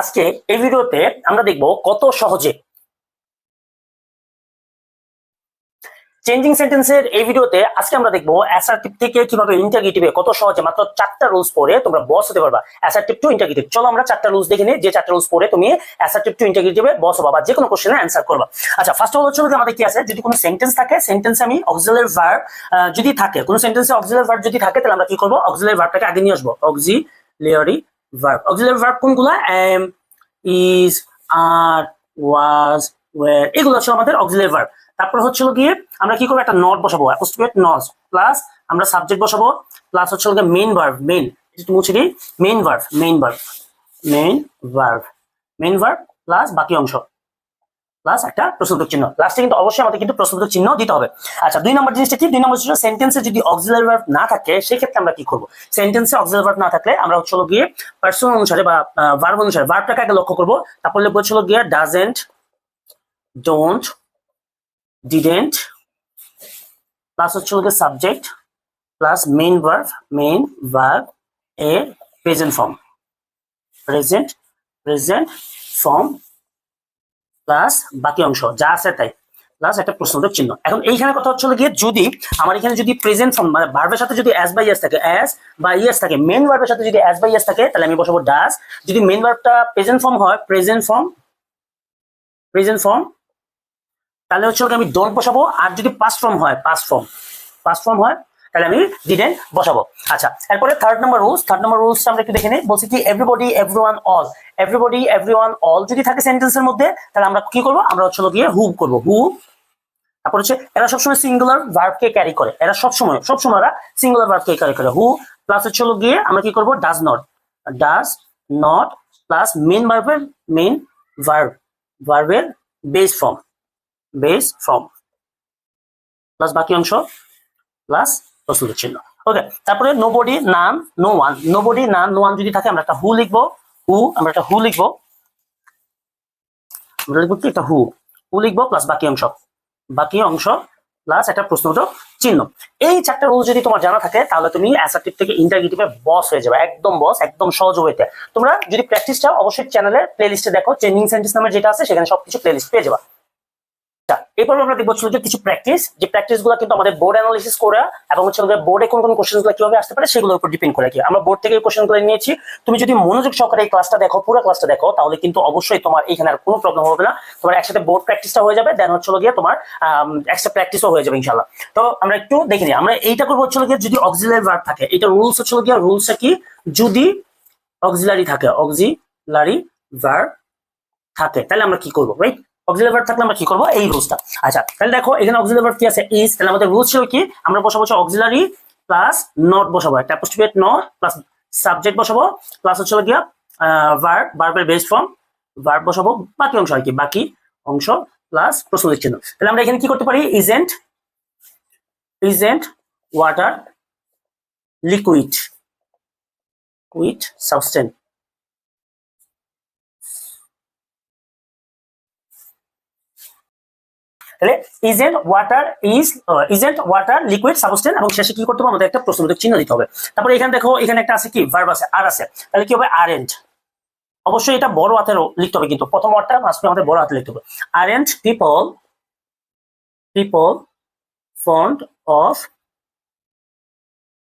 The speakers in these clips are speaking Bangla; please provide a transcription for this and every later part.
আজকে এই ভিডিওতে আমরা দেখব কত সহজে চেঞ্জিং সেন্টেন্সের এই ভিডিওতে আজকে আমরা দেখব অ্যাসার্টিভ থেকে কীভাবে ইন্টারগেটিভে কত সহজে মাত্র চারটা রুলস পরে তোমরা বস হতে পারবা। অ্যাসার্টিভ টু ইন্টারগেটিভ চলো আমরা চারটা রুলস দেখে নিই। যে চারটা রুলস পরে তুমি অ্যাসার্টিভ টু ইন্টারগেটিভে বস হবা বা যে কোনো কোশ্চেনে অ্যান্সার করবা। আচ্ছা ফার্স্ট অফ অল হচ্ছে আমাদের কি আছে? যদি কোনো সেন্টেন্স থাকে সেন্টেন্সে আমি অক্সিলারি ভার্ব যদি থাকে, কোনো সেন্টেন্সে অক্সিলারি ভার্ব যদি থাকে, তাহলে আমরা কি করব? অক্সিলারি ভার্বটাকে আগে নিয়ে আসব। অক্সিলিয়ারি ভার্ব অক্সিলারি ভার্ব কোনগুলা? Am is are was were এগুলো হচ্ছে আমাদের অক্সিলারি ভার্ব তারপর হচ্ছে গিয়ে আমরা কি করব? একটা নট বসাবো অ্যাপোস্ট্রোফেট not প্লাস আমরা সাবজেক্ট বসাবো প্লাস হচ্ছে হলো মেইন ভার্ব মেইন একটু মুছে দিই main verb main verb main verb main verb plus বাকি অংশ। প্লাস একটা প্রশ্নবোধক চিহ্ন। লাস্টে কিন্তু অবশ্যই আমাদের কিন্তু প্রশ্নবোধক চিহ্ন দিতে হবে। আচ্ছা দুই নম্বর জিনিসটা কি? দুই নম্বর হচ্ছে সেন্টেন্সে যদি অক্সিলারি ভার্ব না থাকে, সেক্ষেত্রে আমরা কি করব? সেন্টেন্সে অক্সিলারি ভার্ব না থাকলে আমরা হচ্ছে গিয়ে পার্সন অনুসারে বা ভার্ব অনুসারে ভার্বটাকে আগে লক্ষ্য করব। তারপর লিখব হচ্ছে গিয়ে ডাজেন্ট ডোন্ট ডিডেন্ট প্লাস হচ্ছে গিয়ে subject plus main verb main verb এ present form present present form plus বাকি অংশ যা আছে তাই প্লাস একটা প্রশ্নবোধক চিহ্ন। এখন এইখানে কথা হচ্ছে গিয়ে যদি আমার এখানে যদি প্রেজেন্ট ফর্ম মানে ভার্বের সাথে যদি অ্যাস বাই ইয়াস থাকে অ্যাস বা ইয়াস থাকে মেন ভার্বের সাথে যদি অ্যাস বাই ইয়াস থাকে, তাহলে আমি বসাবো ডাস যদি মেন ভার্বটা প্রেজেন্ট ফর্ম হয় প্রেজেন্ট ফর্ম প্রেজেন্ট ফর্ম তাহলে হচ্ছে আমি ডোন্ট বসাবো। আর যদি পাস ফর্ম হয় পাস ফর্ম পাস ফর্ম হয় তাহলে আমি ডিডেন্ট বসাবো। আচ্ছা এরপরে third number rules third number rules আমরা একটু দেখে নিই। বলছি কি everybody everyone all everybody everyone all যদি থাকে সেন্টেন্সের মধ্যে, তাহলে আমরা কি করব? আমরা হচ্ছে গিয়ে হু করব। হু তারপর হচ্ছে, এরা সবসময় সিঙ্গুলার ভার্বকে ক্যারি করে। এরা সবসময় সবসময় এরা সিঙ্গুলার ভার্বকে ক্যারি করে। হু প্লাস হচ্ছে গিয়ে আমরা কি করব? Does not does not plus main ভার্বের মেন ভার্ব ভার্বের base form base form plus বাকি অংশ। প্লাস প্রশ্নের চিহ্ন ওকে তারপরে nobody none no one nobody none no one যদি থাকে, আমরা একটা হু লিখব। হু আমরা একটা হু লিখব। আমরা লিখব কি? একটা হু হু লিখব প্লাস বাকি অংশ। বাকি অংশ প্লাস একটা প্রশ্নবোধক চিহ্ন। এই চারটা রুল যদি তোমার জানা থাকে, তাহলে তুমি অ্যাসার্টিভ থেকে ইন্টারগেটিভে বস হয়ে যাবে। একদম বস একদম সহজ হইতে তোমরা যদি প্র্যাকটিস চাও, অবশ্যই চ্যানেলের প্লেলিস্টে দেখো। চেঞ্জিং সেন্টেন্স নামের যেটা আছে, সেখানে সবকিছু প্লে লিস্ট পেয়ে যাবা। এরপর আমরা দেখব যে কিছু প্র্যাকটিস যে প্র্যাকটিসগুলো কিন্তু আমাদের বোর্ড অ্যানালিসিস করে এবং হচ্ছে আমাদের বোর্ডে কোন কোন কোশ্চেনগুলো কীভাবে আসতে পারে সেগুলোর উপর ডিপেন্ড করে কি। আমরা বোর্ড থেকে কোশ্চেনগুলো নিয়েছি। তুমি যদি মনোযোগ সহকারে এই ক্লাসটা দেখো, পুরো ক্লাসটা দেখো, তাহলে কিন্তু অবশ্যই তোমার এখানে আর কোনো প্রবলেম হবে না। তোমার একসাথে বোর্ড প্র্যাকটিসটা হয়ে যাবে দেন হচ্ছে গিয়ে তোমার এক্সট্রা প্র্যাকটিসও হয়ে যাবে ইনশাল্লাহ তো আমরা একটু দেখে নিই। আমরা এইটা করব হচ্ছে গিয়ে যদি অক্সিলারি ভার্ব থাকে, এটা রুলস হচ্ছে গিয়ে রুলসটা কি? যদি অক্সিলারি থাকে অক্সিলারি ভার্ব থাকে, তাহলে আমরা কি করব রাইট অক্সিলারি ভার্ব থাকলে আমরা কি করব? এই রুলসটা। আচ্ছা তাহলে দেখো, এখানে অক্সিলারি ভার্ব কি আছে? ইজ তাহলে আমাদের রুলস ছিল কি? আমরা বসাবো অক্সিলারি প্লাস নট বসাবো। একটা apostrophe t not plus subject বসাবো। প্লাস হচ্ছে গিয়া ভার্ব ভার্বের বেস ফর্ম ভার্ব বসাবো, বাকি অংশ আর কি, বাকি অংশ প্লাস প্রশ্ন চিহ্ন। তাহলে আমরা এখানে কি করতে পারি? Isn't isn't water liquid with substance তাহলে isn't water is isn't water liquid substance এবং শেষে কি করতে হবে? আমাদের একটা প্রশ্নবোধক চিহ্ন দিতে হবে। তারপরে এখানে দেখো, এখানে একটা আছে কি? ভার্ব আছে আর আছে। তাহলে কি হবে? আরেন্ট অবশ্যই এটা বড় হাতের লিখতে হবে কিন্তু প্রথম ওয়ার্ডটা মাস্ট আমাদের বড় হাতে লিখতে হবে। Aren't people people fond of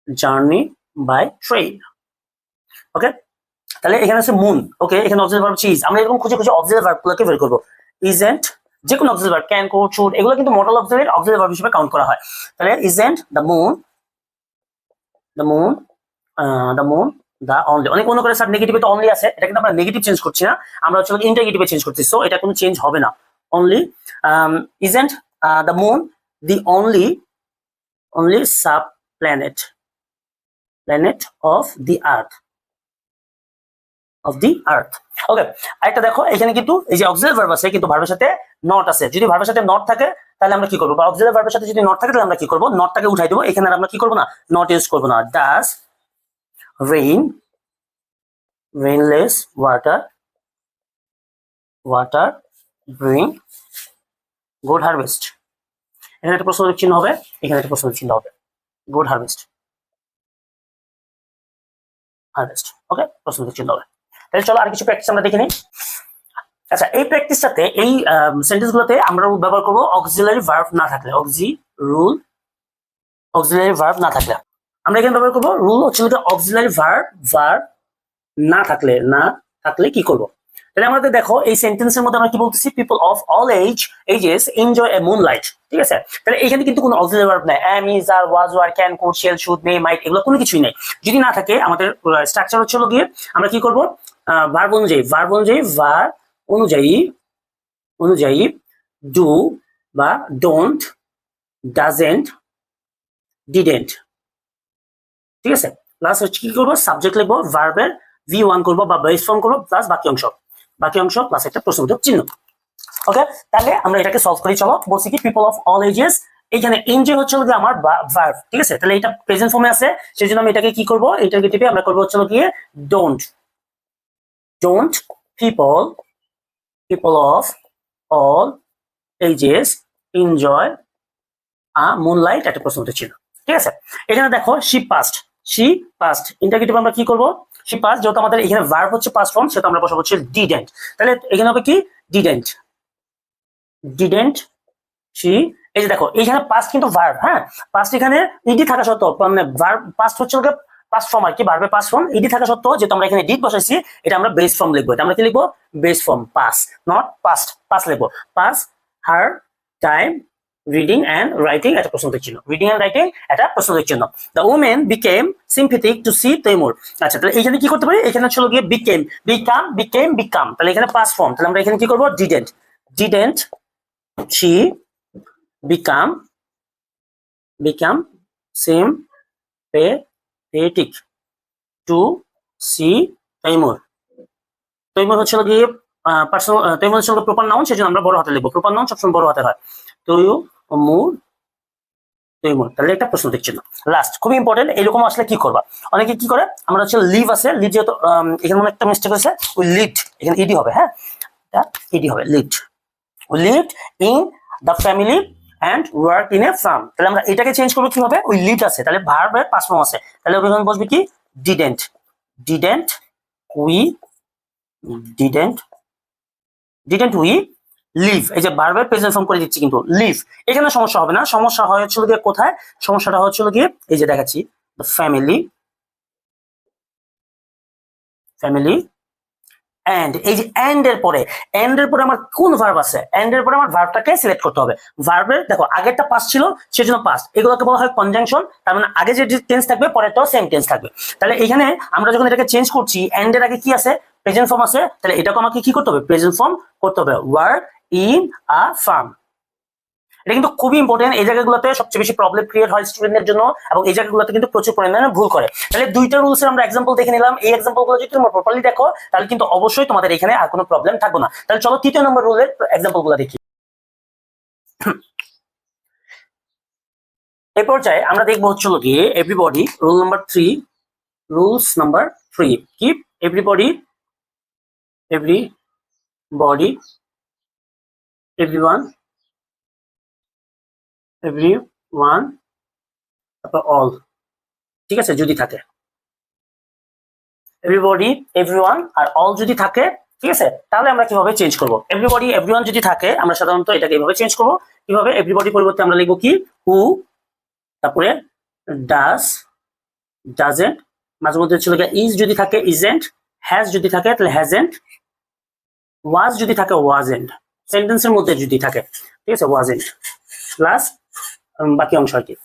journey by train okay তাহলে এখানে আছে মুন ওকে এখানে অবজেক্ট ভার্ব চিজ আমরা এরকম খুঁজে খুঁজে অবজেক্ট ভার্বগুলোকে বের করব। ইজেন্ট যে কোনো auxiliary verb can could should এগুলো কিন্তু মডেল অক্সিলারি অক্সিলারি ভার্ব হিসেবে কাউন্ট করা হয়। তাহলে isn't the moon the moon the moon the only অনেক মনে করে স্যার নেগেটিভে তো অনলি আছে, এটা কিন্তু আমরা নেগেটিভ চেঞ্জ করছি না, আমরা হচ্ছে ইন্টারগেটিভে চেঞ্জ করছি সো এটা কোনো চেঞ্জ হবে না। Only isn't the moon the only only sub planet planet of the earth of the earth okay আরেকটা দেখো, এখানে কিন্তু এই যে অক্সিলারি ভার্ব আছে, কিন্তু ভার্বের সাথে নট আছে। যদি ভার্বের সাথে নট থাকে, তাহলে আমরা কি করব? বা অক্সিলারি ভার্বের সাথে যদি নট থাকে, তাহলে আমরা কি করব? নটটাকে উঠাই দেবো। এখানে আমরা কি করব না? নট ইউজ করব না। Does rain rainless water water bring good harvest এখানে একটা প্রশ্ন চিহ্ন হবে, এখানে একটা প্রশ্ন চিহ্ন হবে। গুড হারভেস্ট হারভেস্ট ওকে প্রশ্ন চিহ্ন হবে। তাহলে চলো আর কিছু প্র্যাকটিস আমরা দেখে নিই। আচ্ছা এই প্র্যাকটিসটাতে এই সেন্টেন্স গুলোতে আমরা ব্যবহার করব অক্সিলারি ভার্ব না থাকলে অক্সি রুল অক্সিলারি ভার্ব না থাকলে। আমরা এখানে ব্যবহার করব রুল হচ্ছে অক্সিলারি ভার্ব ভার্ব না থাকলে না থাকলে কি করব? তাহলে আমাদের দেখো, এই সেন্টেন্সের মধ্যে আমরা কি বলতেছি? People of all age ages enjoy a moon light ঠিক আছে? তাহলে এখানে কিন্তু কোনো অক্সিলারি ভার্ব নাই। Am is are was were can could shall should may might এগুলো কোনো কিছুই নাই। যদি না থাকে, আমাদের স্ট্রাকচার হচ্ছে গিয়ে আমরা কি করব? ভার্ব অনুযায়ী ভার্ব অনুযায়ী ভার অনুযায়ী অনুযায়ী ডু বা ডোন্ট ডাজেন্ট ডিডেন্ট ঠিক আছে? প্লাস হচ্ছে কি করব? সাবজেক্ট লিখব ভার্বের ভি ওয়ান করব বা বেস ফর্ম করব প্লাস বাকি অংশ। বাকি অংশ প্লাস একটা প্রশ্নবোধক চিহ্ন। ওকে তাহলে আমরা এটাকে সলভ করি, চলো। বলছি কি পিপল অফ অল এজেস এইখানে এনজয় হচ্ছে গিয়ে আমার ভার্ব ঠিক আছে? তাহলে এটা প্রেজেন্ট ফর্মে আছে সেই জন্য আমি এটাকে কি করব? এটাকে টিপে আমরা করব হচ্ছে গিয়ে don't don't people people of all ages enjoy a moonlight একটা প্রশ্নবোধক চিহ্ন। ঠিক আছে? এখানে দেখো she passed she passed interrogative আমরা কি করব? শি পাস্ট যেহেতু আমাদের এখানে ভার্ব হচ্ছে পাস ফর্ম সেটা আমরা বসাবো হচ্ছে ডিডেন্ট তাহলে এখানে হবে কি? ডিডেন্ট ডিডেন্ট শি এই যে দেখো এইখানে পাস্ট কিন্তু ভার্ব হ্যাঁ? পাস্ট এখানে ইডি থাকা সত্ত্বেও মানে ভার্ব পাস্ট হচ্ছে পাস্ট ফর্ম আর কি ভার্বে পাস্ট ফর্ম ইডি থাকা সত্ত্বেও যেহেতু আমরা এখানে ডিড বসাইছি, এটা আমরা বেস ফর্ম লিখব। এটা আমরা কি লিখব? Base form pass not past pass লিখব। Pass her time reading and writing একটা প্রশ্ন চিহ্ন। রিডিং অ্যান্ড রাইটিং একটা প্রশ্ন চিহ্ন। The women became sympathetic to see Timur আচ্ছা তাহলে এইখানে কি করতে পারি? এখানে ছিল গিয়ে বিকেম বিকাম বিকেম বিকাম তাহলে এখানে পাস ফর্ম তাহলে আমরা এখানে কি করব? Didn't didn't she become become sympathetic to see Timur Timur হচ্ছে গিয়ে পার্সোনাল তৈমুর হচ্ছে প্রপার নাউন সেজন্য আমরা বড় হাতে লিখব। প্রপার নাউন সবসময় বড় হাতে হয়। তৈয় মুর তৈমুর তাহলে একটা প্রশ্ন দেখছি না লাস্ট খুবই ইম্পর্টেন্ট এরকম আসলে কি করবা? অনেকে কি করে? আমরা হচ্ছে লিভ আছে লিভ যেহেতু এখানে মনে একটা মিস্টেক হয়েছে, ওই লিড এখানে ইডি হবে হ্যাঁ? ইডি হবে lead lived in the family and work in a farm তাহলে আমরা এটাকে চেঞ্জ করব কি ওই লিড আছে, তাহলে ভার্বের পাস ফর্ম আছে। তাহলে ওখানে বসবে কি? Didn't didn't we didn't didn't we live এই যে বারবার প্রেজেন্ট ফর্ম করে দিচ্ছি কিন্তু লিভ এখানে সমস্যা হবে না, সমস্যা হয়েছিল গিয়ে কোথায়? সমস্যাটা হচ্ছিল গিয়ে এই যে দেখাচ্ছি ফ্যামিলি ফ্যামিলি এন্ড এই যে এন্ড এর পরে এন্ড এর পরে আমার কোন ভার্ব আছে? এন্ড এর পরে আমার ভার্বটাকে সিলেক্ট করতে হবে। ভার্বের দেখো, আগেরটা পাস ছিল, সেজন্য পাস এগুলোকে বলা হয় কনজাংশন তার মানে আগে যে টেন্স থাকবে, পরেরটাও সেম টেন্স থাকবে। তাহলে এখানে আমরা যখন এটাকে চেঞ্জ করছি এন্ড এর আগে কি আছে? প্রেজেন্ট ফর্ম আছে, তাহলে এটাকে আমাকে কি করতে হবে? প্রেজেন্ট ফর্ম করতে হবে। ওয়ার্ক ইন আ ফার্ম এটা কিন্তু খুবই ইম্পর্টেন্ট এই জায়গাগুলোতে সবচেয়ে বেশি প্রবলেম ক্রিয়েট হয় স্টুডেন্টদের জন্য এবং এই জায়গাগুলোতে কিন্তু প্রচুর পরিমাণে ভুল করে। তাহলে দুইটা রুলসের আমরা এক্সাম্পল দেখে নিলাম। এই এক্সাম্পলগুলো যদি তোমরা প্রপারলি দেখো, তাহলে কিন্তু অবশ্যই তোমাদের এখানে আর কোনো প্রবলেম থাকবে না। তাহলে চলো তৃতীয় নম্বর রুলের এক্সাম্পলগুলো দেখি। এই পর্যায়ে আমরা দেখব হচ্ছিল গিয়ে everybody rule number three rules number three কি everybody everybody everyone everyone তারপর অল ঠিক আছে, যদি থাকে। এভরিবডি এভরিওয়ান আর অল যদি থাকে, ঠিক আছে? তাহলে আমরা কীভাবে চেঞ্জ করব? এভরিবডি এভরিওয়ান যদি থাকে, আমরা সাধারণত এটাকে এইভাবে চেঞ্জ করব। কীভাবে? এভরিবডি পরিবর্তে আমরা লিখব কি? হু তারপরে ডাস ডাজেন্ট মাঝে মধ্যে ছিল ইজ যদি থাকে ইজেন্ট হ্যাজ যদি থাকে, তাহলে হ্যাজেন্ট ওয়াজ যদি থাকে ওয়াজেন্ট সেন্টেন্সের মধ্যে যদি থাকে, ঠিক আছে ওয়াজেন্ট প্লাস বাকি অংশ আর কি।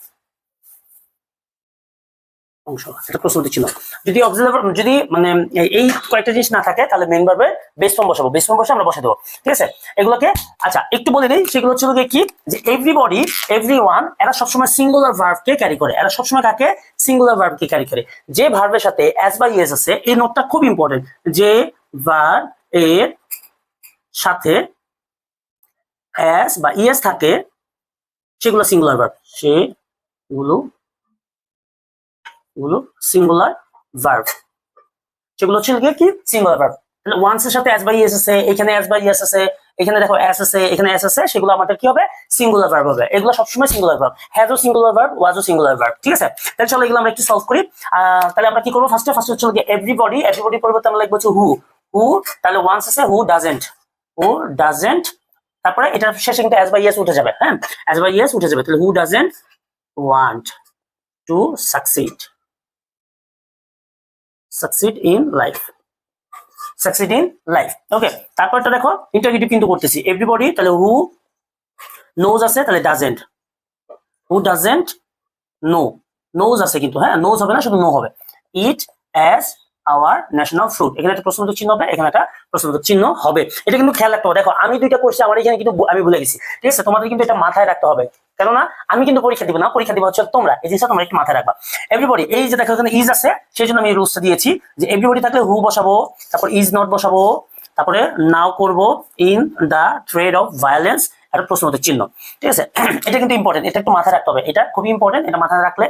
যদি মানে এই- কয়েকটা জিনিস না থাকে, তাহলে ভার্বে বেস দেবো, ঠিক আছে? এগুলোকে আচ্ছা একটু বলে সেগুলো হচ্ছে কি? যে এভরিবডি এরা সবসময় সিঙ্গুলার ক্যারি করে। এরা সবসময় সিঙ্গুলার ক্যারি করে। যে সাথে আছে, এই নোটটা খুব ইম্পর্টেন্ট যে ভার এর সাথে অ্যাস বা ইয়েস থাকে, সেগুলো সিঙ্গুলার ভার্ব সেগুলো গুলো সিঙ্গুলার ভার্ব সেগুলো হচ্ছে কি? সিঙ্গুলার ভার্ব তাহলে ওয়ান্স এর সাথে এস বাই এস আছে, এখানে এস বাই এস আছে, এখানে দেখো এস আছে, এখানে এস আছে, সেগুলো আমাদের কি হবে? সিঙ্গুলার ভার্ব হবে। এগুলো সবসময় সিঙ্গুলার ভার্ব হ্যাজও সিঙ্গুলার ভার্ব ওয়াজও সিঙ্গুলার ভার্ব ঠিক আছে? তাহলে চলো এগুলো আমরা একটু সলভ করি। তাহলে আমরা কি করব? ফার্স্টে ফার্স্ট হচ্ছে এভরিবডি এভরিবডি পরিবর্তে আমরা লিখব হু হু তাহলে ওয়ান্স আছে হু ডাজেন্ট হু ডাজেন্ট তারপরে এটার শেষে কিন্তু অ্যাজ বাই ইয়েস উঠে যাবে হ্যাঁ? অ্যাজ বাই ইয়েস উঠে যাবে, তাহলে who doesn't want to succeed succeed in life succeed in life okay তারপরটা দেখো ইন্টারগেটিভ কিন্তু করতেছি। এভরিবডি তাহলে হু নোজ আছে, তাহলে doesn't who doesn't know knows আছে কিন্তু হ্যাঁ? নোজ হবে না, শুধু নো হবে। It as our national fruit এখানে একটা প্রশ্নবোধক চিহ্ন হবে, এখানে একটা প্রশ্নবোধক চিহ্ন হবে। এটা কিন্তু খেয়াল রাখতে হবে। দেখো, আমি দুইটা করছি, আমার এখানে কিন্তু আমি ভুলে গেছি। ঠিক আছে? তোমাদের কিন্তু এটা মাথায় রাখতে হবে। কেননা, আমি কিন্তু পরীক্ষা দিব না, পরীক্ষা দিব হচ্ছে তোমরা। এই জিনিসটা তোমরা একটু মাথায় রাখবা। এভরিবডি এই যে দেখো, এখানে ইজ আছে, সেই জন্য আমি রুলসটা দিয়েছি যে এভরিবডি থাকলে হু বসাবো, তারপর ইজ নট বসাবো, তারপরে নাও করব in the trade of violence একটা প্রশ্নবোধক চিহ্ন। ঠিক আছে? এটা কিন্তু ইম্পর্টেন্ট এটা একটু মাথায় রাখতে হবে। এটা খুবই ইম্পর্টেন্ট এটা মাথায় রাখলে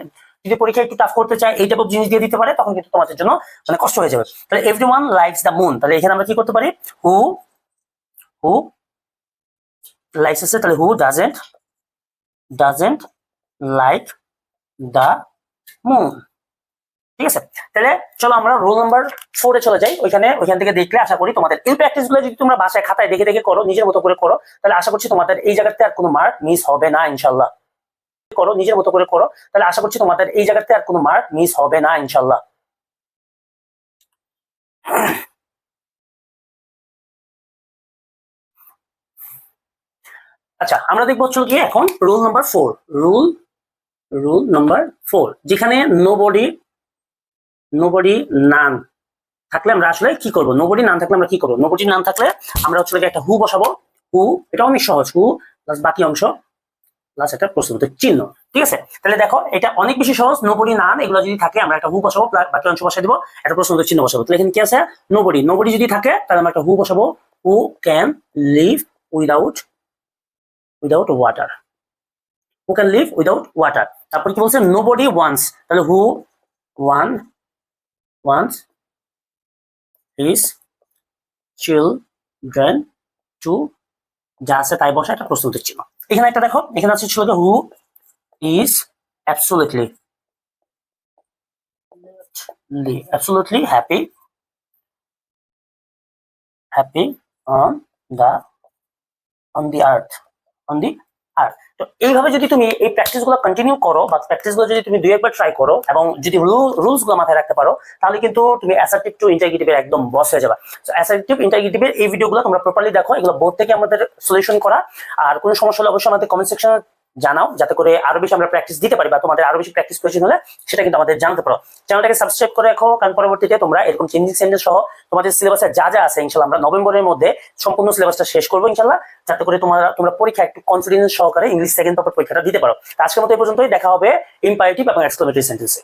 যদি পরীক্ষা একটু টাফ করতে চায়, এই টাইপ জিনিস দিয়ে দিতে পারে, তখন কিন্তু তোমাদের জন্য মানে কষ্ট হয়ে যাবে। তাহলে everyone likes the moon তাহলে এখানে আমরা কি করতে পারি? হু হু লাইকস আছে তাহলে who doesn't doesn't like the moon ঠিক আছে? তাহলে চলো আমরা রোল নাম্বার ফোরে চলে যাই। ওইখানে, ওইখান থেকে দেখলে আশা করি তোমাদের এই প্র্যাকটিসগুলো যদি তোমরা বাসায় খাতায় দেখে দেখে করো, নিজের মতো করে করো, তাহলে আশা করছি তোমাদের এই জায়গাতে আর কোনো মার্ক মিস হবে না, ইনশাল্লাহ। করো, নিজের মতো করে করো, তাহলে আশা করছি তোমাদের এই জায়গাতে আর কোনো মার্ক মিস হবে না ইনশাল্লাহ আচ্ছা আমরা দেখব হচ্ছে গিয়ে এখন rule number four rule rule number four যেখানে নোবডি নোবডি নান থাকলে আমরা আসলে কি করব? নোবডি নাম থাকলে আমরা কি করব? নোবডি নাম থাকলে আমরা হচ্ছে একটা হু বসাবো। হু এটা অনেক সহজ। হু প্লাস বাকি অংশ প্লাস একটা প্রশ্নবোধক চিহ্ন। ঠিক আছে? তাহলে দেখো, এটা অনেক বেশি সহজ নোবডি নান এগুলো যদি থাকে, আমরা একটা হু বসাবো বাকি অংশ বসাই দিব, একটা প্রশ্নবোধক চিহ্ন বসাবো। তাহলে এখানে কি আছে? নোবডি নোবডি যদি থাকে, তাহলে আমরা একটা হু বসাবো। Who can live without without water who can live without water তারপর কি বলছে? নোবডি ওয়ান্স তাহলে who one wants his children to যা আছে তাই বসা একটা প্রশ্ন চিহ্ন। এখানে একটা দেখো, এখানে আছে ছিল who is absolutely absolutely happy happy on the on the earth on the earth তো এইভাবে যদি তুমি এই প্র্যাকটিসগুলো কন্টিনিউ করো বা প্র্যাকটিসগুলো যদি তুমি দুই একবার ট্রাই করো এবং যদি রুলসগুলো মাথায় রাখতে পারো, তাহলে কিন্তু তুমি অ্যাসার্টিভ টু ইন্টারগেটিভের একদম বস হয়ে যাবে। তো অ্যাসার্টিভ ইন্টারগেটিভের এই ভিডিওগুলো তোমরা প্রপারলি দেখো, এগুলো বোর্ড থেকে আমাদের সলিউশন করা। আর কোনো সমস্যা হলে অবশ্যই আমাদের কমেন্ট সেকশনে জানাও, যাতে করে আরও বেশি আমরা প্র্যাকটিস দিতে পারি বা তোমাদের আরও বেশি প্র্যাকটিস প্রয়োজন হলে সেটা কিন্তু আমাদের জানতে পারো। চ্যানেলটাকে সাবস্ক্রাইব করে রাখো, কারণ পরবর্তীতে তোমরা এরকম চেঞ্জিং সেন্টেন্স সহ তোমাদের সিলেবাসে যা যা আছে ইনশাল্লাহ আমরা নভেম্বরের মধ্যে সম্পূর্ণ সিলেবাসটা শেষ করব ইনশাল্লাহ যাতে করে তোমরা তোমরা পরীক্ষা একটু কনফিডেন্স সহকারে ইংলিশ সেকেন্ড পেপার পরীক্ষাটা দিতে পারো। আজকের মতো এই পর্যন্তই, দেখা হবে ইম্পারেটিভ এবং এক্সক্লেমেটরি সেন্টেন্সে